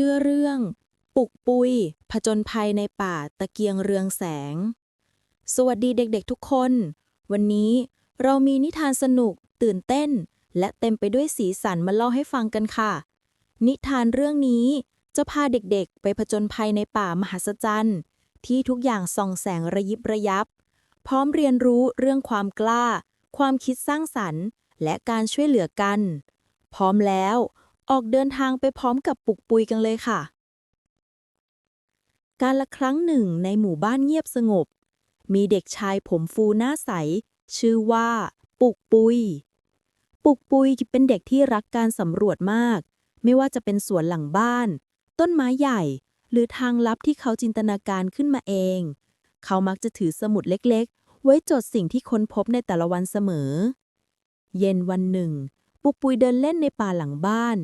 ชื่อเรื่อง ปุกปุย ผจญภัยในป่าตะเกียงเรืองแสง สวัสดีเด็กๆทุกคน วันนี้เรามีนิทานสนุก ตื่นเต้น และเต็มไปด้วยสีสันมาเล่าให้ฟังกันค่ะ นิทานเรื่องนี้จะพาเด็กๆ ไปผจญภัยในป่ามหัศจรรย์ที่ทุกอย่างส่องแสงระยิบระยับ พร้อมเรียนรู้เรื่องความกล้า ความคิดสร้างสรรค์ และการช่วยเหลือกัน พร้อมแล้ว ออกเดินทางไปพร้อมกับปุกปุยกันเลยค่ะ การละครั้งหนึ่งในหมู่บ้านเงียบสงบ มีเด็กชายผมฟูหน้าใส ชื่อว่า ปุกปุย ปุกปุยเป็นเด็กที่รักการสำรวจมาก ไม่ว่าจะเป็นสวนหลังบ้าน ต้นไม้ใหญ่ หรือทางลับที่เขาจินตนาการขึ้นมาเอง เขามักจะถือสมุดเล็กๆ ไว้จดสิ่งที่ค้นพบในแต่ละวันเสมอ เย็นวันหนึ่ง ปุกปุยเดินเล่นในป่าหลังบ้าน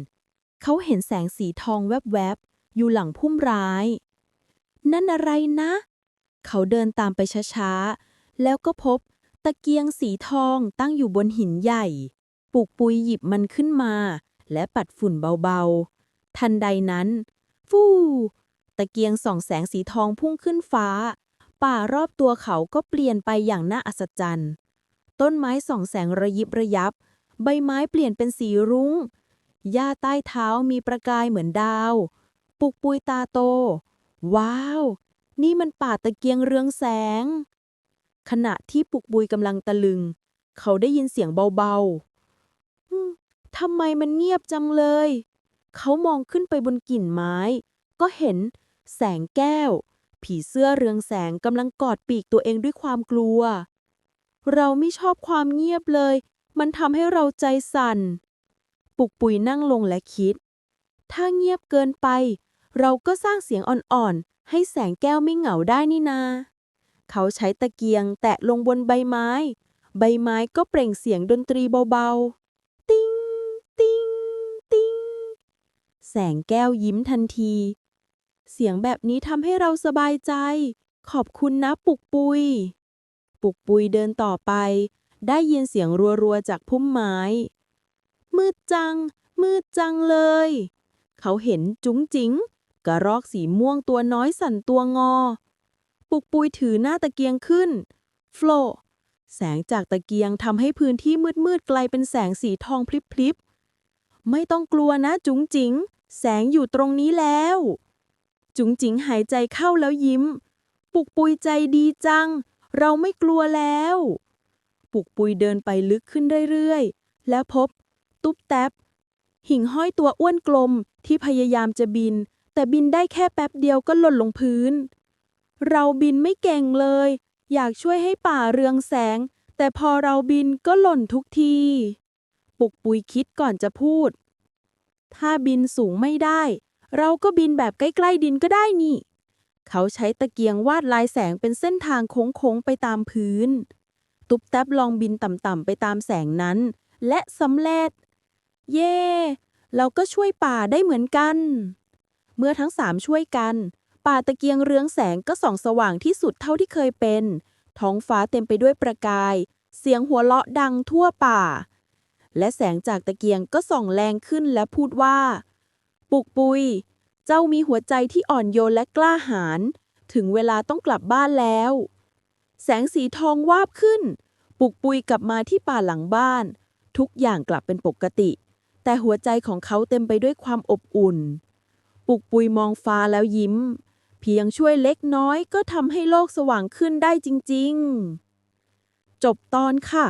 เขาเห็นแสงสีทองแวบๆ อยู่หลังพุ่มร้าย นั่นอะไรนะ เขาเดินตามไปช้าๆ แล้วก็พบตะเกียงสีทองตั้งอยู่บนหินใหญ่ ปุกปุยหยิบมันขึ้นมา และปัดฝุ่นเบาๆ ทันใดนั้น ฟู่ตะเกียงส่องแสงสีทองพุ่งขึ้นฟ้า ป่ารอบตัวเขาก็เปลี่ยนไปอย่างน่าอัศจรรย์ ต้นไม้ส่องแสงระยิบระยับ ใบไม้เปลี่ยนเป็นสีรุง้ง หญ้าใต้เท้ามีประกายเหมือนดาว ปุกปุยตาโต ว้าว นี่มันป่าตะเกียงเรืองแสง ขณะที่ปุกปุยกำลังตะลึง เขาได้ยินเสียงเบาๆทำไมมันเงียบจังเลย เขามองขึ้นไปบนกิ่นไม้ ก็เห็นแสงแก้ว ผีเสื้อเรืองแสงกำลังกอดปีกตัวเองด้วยความกลัว เราไม่ชอบความเงียบเลย มันทำให้เราใจสั่น ปุกปุยนั่งลงและคิด ถ้าเงียบเกินไป เราก็สร้างเสียงอ่อนๆ ให้แสงแก้วไม่เหงาได้นี่นา เขาใช้ตะเกียงแตะลงบนใบไม้ ใบไม้ก็เปล่งเสียงดนตรีเบาๆ ติ้ง ติ้ง ติ้ง แสงแก้วยิ้มทันที เสียงแบบนี้ทำให้เราสบายใจ ขอบคุณนะปุกปุย ปุกปุยเดินต่อไป ได้ยินเสียงรัวๆจากพุ่มไม้ มืดจัง มืดจังเลย เขาเห็นจุ๋งจิ๋งกระรอกสีม่วงตัวน้อยสั่นตัวงอ ปุกปุยถือหน้าตะเกียงขึ้นโฟลแสงจากตะเกียงทำให้พื้นที่มืดๆกลายเป็นแสงสีทองพลิบๆ ไม่ต้องกลัวนะจุ๋งจิ๋ง แสงอยู่ตรงนี้แล้ว จุ๋งจิ๋งหายใจเข้าแล้วยิ้ม ปุกปุยใจดีจัง เราไม่กลัวแล้ว ปุกปุยเดินไปลึกขึ้นเรื่อยๆ แล้วพบ ตุ๊บแต๊บหิ่งห้อยตัวอ้วนกลมที่พยายามจะบิน แต่บินได้แค่แป๊บเดียวก็หล่นลงพื้น เราบินไม่เก่งเลย อยากช่วยให้ป่าเรืองแสง แต่พอเราบินก็หล่นทุกที ปุกปุยคิดก่อนจะพูด ถ้าบินสูงไม่ได้ เราก็บินแบบใกล้ๆดินก็ได้นี่ เขาใช้ตะเกียงวาดลายแสงเป็นเส้นทางโค้งๆไปตามพื้น ตุ๊บแต๊บลองบินต่ำๆไปตามแสงนั้น และสำเร็จ เย่เราก็ช่วยป่าได้เหมือนกัน เมื่อทั้งสามช่วยกัน ป่าตะเกียงเรืองแสงก็ส่องสว่างที่สุดเท่าที่เคยเป็น ท้องฟ้าเต็มไปด้วยประกาย เสียงหัวเราะดังทั่วป่า และแสงจากตะเกียงก็ส่องแรงขึ้นและพูดว่า ปุกปุย เจ้ามีหัวใจที่อ่อนโยนและกล้าหาญ ถึงเวลาต้องกลับบ้านแล้ว แสงสีทองวาบขึ้น ปุกปุยกลับมาที่ป่าหลังบ้าน ทุกอย่างกลับเป็นปกติ แต่หัวใจของเขาเต็มไปด้วยความอบอุ่น ปุกปุยมองฟ้าแล้วยิ้ม เพียงช่วยเล็กน้อยก็ทำให้โลกสว่างขึ้นได้จริง ๆ จบตอนค่ะ